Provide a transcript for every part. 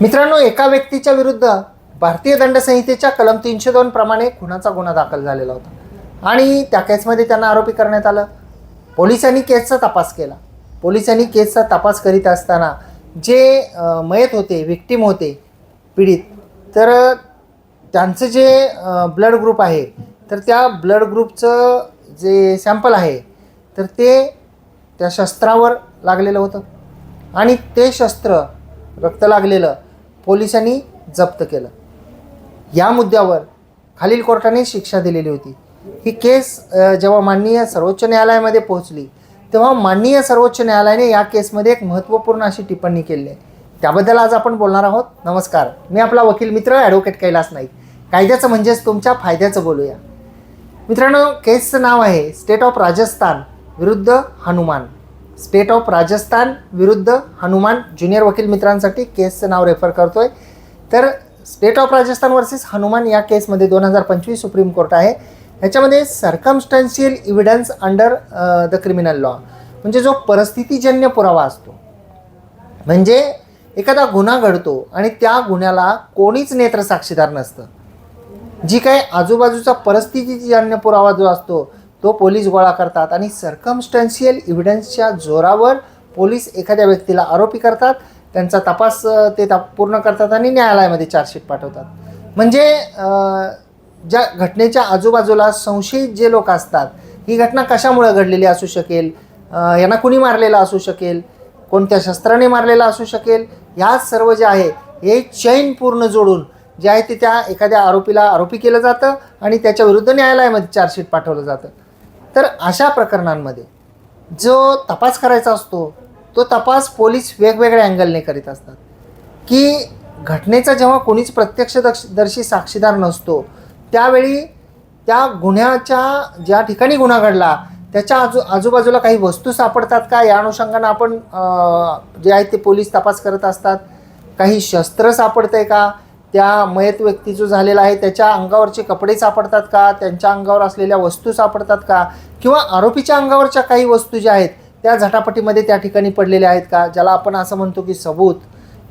मित्रांनो एका व्यक्तीच्या विरुद्ध भारतीय दंडसंहितेच्या कलम तीनशे दोन प्रमाणे खुनाचा गुन्हा दाखल झालेला होता. आणि त्या केसमध्ये त्यांना आरोपी करण्यात आलं. पोलिसांनी केसचा तपास केला. पोलिसांनी केसचा तपास करीत असताना जे मयत होते विक्टीम होते पीडित तर त्यांचं जे ब्लड ग्रुप आहे तर त्या ब्लड ग्रुपचं जे सॅम्पल आहे तर ते त्या शस्त्रावर लागलेलं होतं. आणि ते शस्त्र रक्त लागलेलं पोलिसांनी जप्त केलं. या मुद्द्यावर खालील कोर्टाने शिक्षा दिलेली होती. ही केस जेव्हा माननीय सर्वोच्च न्यायालयामध्ये पोहोचली तेव्हा माननीय सर्वोच्च न्यायालयाने या केसमध्ये एक महत्त्वपूर्ण अशी टिप्पणी केली आहे. त्याबद्दल आज आपण बोलणार आहोत. नमस्कार. मी आपला वकील मित्र ॲडव्होकेट कैलास नाईक. कायद्याचं म्हणजेच तुमच्या फायद्याचं बोलूया. मित्रांनो केसचं नाव आहे स्टेट ऑफ राजस्थान विरुद्ध हनुमान. स्टेट ऑफ राजस्थान विरुद्ध हनुमान ज्युनियर वकील मित्रांसाठी केसचं नाव रेफर करतो आहे तर state of Rajasthan versus Hanuman या केसमध्ये दोन हजार पंचवीस सुप्रीम कोर्ट आहे. ह्याच्यामध्ये circumstantial evidence under the criminal law म्हणजे जो परिस्थितीजन्य पुरावा असतो. म्हणजे एखादा गुन्हा घडतो आणि त्या गुन्ह्याला कोणीच नेत्र साक्षीदार नसतं. जी काही आजूबाजूचा परिस्थितीजन्य पुरावा जो असतो तो पोलीस गोळा करतात आणि सरकमस्टन्शियल इव्हिडन्सच्या जोरावर पोलीस एखाद्या व्यक्तीला आरोपी करतात त्यांचा तपास ते ताप पूर्ण करतात आणि न्यायालयामध्ये चार्जशीट पाठवतात. म्हणजे ज्या घटनेच्या आजूबाजूला संशयित जे लोक असतात ही घटना कशामुळे घडलेली असू शकेल? यांना कुणी मारलेलं असू शकेल? कोणत्या शस्त्राने मारलेला असू शकेल? ह्या सर्व जे आहे हे चैन पूर्ण जोडून जे आहे ते त्या एखाद्या आरोपीला आरोपी केलं जातं आणि त्याच्याविरुद्ध न्यायालयामध्ये चार्जशीट पाठवलं जातं. तर अशा प्रकरणांमध्ये जो तपास करायचा असतो तो तपास पोलीस वेगवेगळ्या अँगलने करीत असतात. की घटनेचा जेव्हा कोणीच प्रत्यक्षदर्शी साक्षीदार नसतो त्यावेळी त्या गुन्ह्याच्या ज्या ठिकाणी गुन्हा घडला त्याच्या आजू आजूबाजूला काही वस्तू सापडतात का? या अनुषंगानं आपण जे आहे ते पोलीस तपास करत असतात. काही शस्त्र सापडतंय का? त्या मयत व्यक्ती जो झालेला आहे त्याच्या अंगावरचे कपडे सापडतात का? त्यांच्या अंगावर असलेल्या वस्तू सापडतात का? किंवा आरोपीच्या अंगावरच्या काही वस्तू ज्या आहेत त्या झटापटीमध्ये त्या ठिकाणी पडलेल्या आहेत का? ज्याला आपण असं म्हणतो की सबूत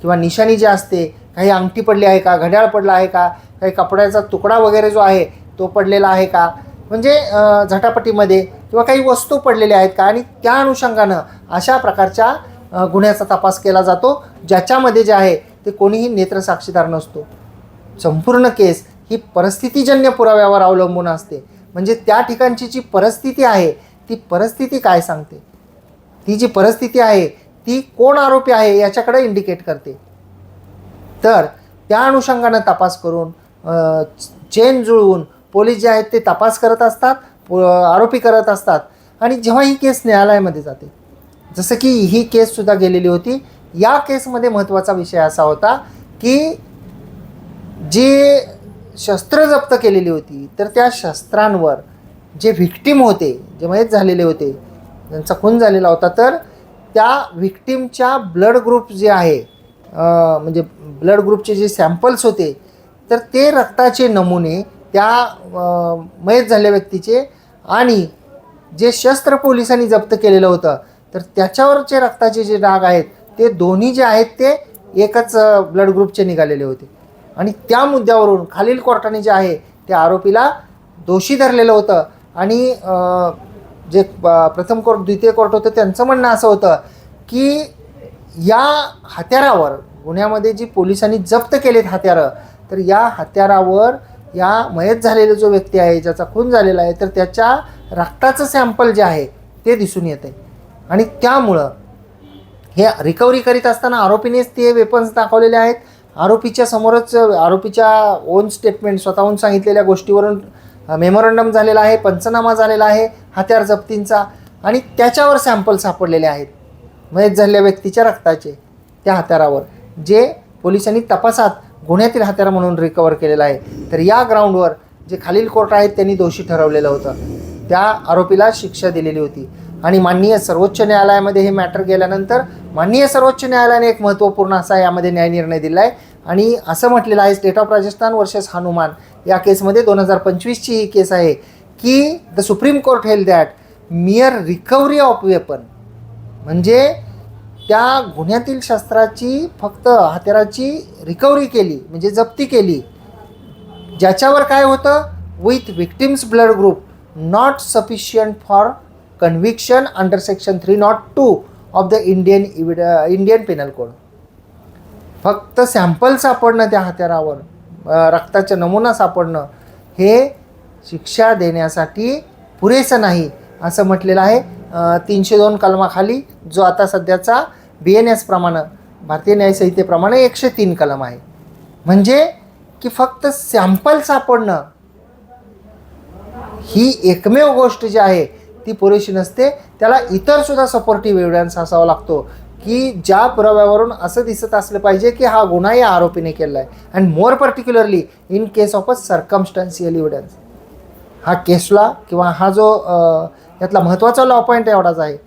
किंवा निशाणी जी असते काही अंगठी पडली आहे का? घड्याळ पडला आहे का? काही कपड्याचा तुकडा वगैरे जो आहे तो पडलेला आहे का? म्हणजे झटापटीमध्ये किंवा काही वस्तू पडलेल्या आहेत का? आणि त्या अनुषंगानं अशा प्रकारच्या गुन्ह्याचा तपास केला जातो ज्याच्यामध्ये जे आहे ते कोणीही नेत्र साक्षीदार नसतो. संपूर्ण केस ही परिस्थितीजन्य पुराव्यावर अवलंबून असते. म्हणजे त्या ठिकाणची जी परिस्थिती आहे ती परिस्थिती काय सांगते? ती जी परिस्थिती आहे ती कोण आरोपी आहे याच्याकडे इंडिकेट करते. तर त्या अनुषंगानं तपास करून चेन जुळवून पोलीस जे आहेत ते तपास करत असतात पो- आरोपी करत असतात. आणि जेव्हा ही केस न्यायालयामध्ये जाते. जसं की ही केससुद्धा गेलेली होती. या केसमध्ये महत्त्वाचा विषय असा होता की जी शस्त्र जप्त केलेली होती तर त्या शस्त्रांवर जे व्हिक्टीम होते जे मयत झालेले होते त्यांचा खून झालेला होता तर त्या व्हिक्टीमच्या ब्लड ग्रुप जे आहे म्हणजे ब्लड ग्रुपचे जे सॅम्पल्स होते तर ते रक्ताचे नमुने त्या मयत झालेल्या व्यक्तीचे आणि जे शस्त्र पोलिसांनी जप्त केलेलं होतं तर त्याच्यावरचे रक्ताचे जे डाग आहेत ते दोन्ही जे आहेत ते एकच ब्लड ग्रुपचे निघालेले होते. आणि त्या मुद्द्यावरून खालील कोर्टाने जे आहे त्या आरोपीला दोषी धरलेलं होतं. आणि जे प्रथम कोर्ट द्वितीय कोर्ट होतं त्यांचं म्हणणं असं होतं की या हत्यारावर गुन्ह्यामध्ये जी पोलिसांनी जप्त केलेत हत्यारं तर या हत्यारावर या मयत झालेला जो व्यक्ती आहे ज्याचा खून झालेला आहे तर त्याच्या रक्ताचं सॅम्पल जे आहे ते दिसून येतं आहे आणि त्यामुळं हे रिकव्हरी करीत असताना आरोपीनेच ते वेपन्स दाखवलेले आहेत. आरोपीच्या समोरच आरोपीच्या ओन स्टेटमेंट स्वतःहून सांगितलेल्या गोष्टीवरून मेमोरंडम झालेला आहे पंचनामा झालेला आहे हत्यार जप्तींचा आणि त्याच्यावर सॅम्पल सापडलेले आहेत. मयत झालेल्या व्यक्तीच्या रक्ताचे त्या हत्यारावर जे पोलिसांनी तपासात गुन्ह्यातील हत्यार म्हणून रिकवर केलेलं आहे. तर या ग्राउंडवर जे खालील कोर्ट आहेत त्यांनी दोषी ठरवलेलं होतं. त्या आरोपीला शिक्षा दिलेली होती. आणि माननीय सर्वोच्च न्यायालयामध्ये हे मॅटर गेल्यानंतर माननीय सर्वोच्च न्यायालयाने एक महत्त्वपूर्ण असा यामध्ये न्यायनिर्णय दिला आहे आणि असं म्हटलेलं आहे state of Rajasthan versus Hanuman या केसमध्ये दोन हजार पंचवीसची ही केस आहे की the supreme court held that mere recovery of weapon म्हणजे त्या गुन्ह्यातील शस्त्राची फक्त हत्याराची रिकव्हरी केली म्हणजे जप्ती केली ज्याच्यावर काय होतं? With victims blood group not sufficient for conviction under section three not two of the Indian इविड Indian penal code फक्त सॅम्पल सापडणं त्या हत्यारावर रक्ताचा नमुना सापडणं हे शिक्षा देण्यासाठी पुरेसं नाही असं म्हटलेलं आहे. तीनशे दोन कलमाखाली जो आता सध्याचा बी एन एसप्रमाणे भारतीय न्यायसंहितेप्रमाणे एकशे तीन कलम आहे. म्हणजे की फक्त सॅम्पल सापडणं ही एकमेव गोष्ट जी आहे ती पुरेशी नसते. त्याला इतर सुद्धा सपोर्टिव्ह एव्हिडन्स असावा लागतो की ज्या पुराव्यावरून असं दिसत असलं पाहिजे की हा गुन्हा या आरोपीने केला आहे and more particularly in case of a circumstantial evidence हा केसला किंवा हा जो यातला महत्त्वाचा लॉ पॉईंट एवढाच आहे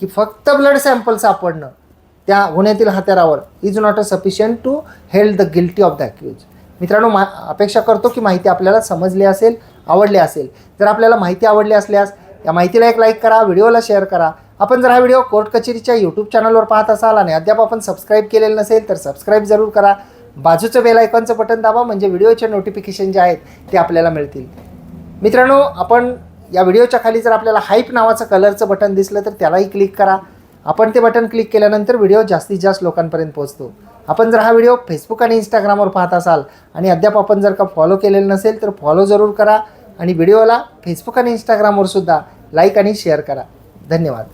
की फक्त ब्लड सॅम्पल सापडणं त्या गुन्ह्यातील हत्यारावर is not a sufficient to held the guilty of the accused मित्रांनो मा अपेक्षा करतो की माहिती आपल्याला समजली असेल आवडली असेल. जर आपल्याला माहिती आवडली असल्यास या माहितीला एक लाईक करा व्हिडिओला शेअर करा. आपण जर हा व्हिडिओ कोर्ट कचेरीच्या यूट्यूब चॅनलवर पाहत असाल आणि अद्याप आपण सबस्क्राईब केलेलं नसेल तर सबस्क्राईब जरूर करा. बाजूचं बेल आयकॉनचं बटन दाबा म्हणजे व्हिडिओचे नोटिफिकेशन जे आहेत ते आपल्याला मिळतील. मित्रांनो आपण या व्हिडिओच्या खाली जर आपल्याला हाईप नावाचं कलरचं बटन दिसलं तर त्यालाही क्लिक करा. आपण ते बटन क्लिक केल्यानंतर व्हिडिओ जास्तीत जास्त लोकांपर्यंत पोहोचतो. आपण जर हा व्हिडिओ फेसबुक आणि इंस्टाग्रामवर पाहत असाल आणि अद्याप आपण जर का फॉलो केलेलं नसेल तर फॉलो जरूर करा. आणि व्हिडिओला फेसबुक आणि इंस्टाग्रामवर सुद्धा लाईक आणि शेअर करा. धन्यवाद.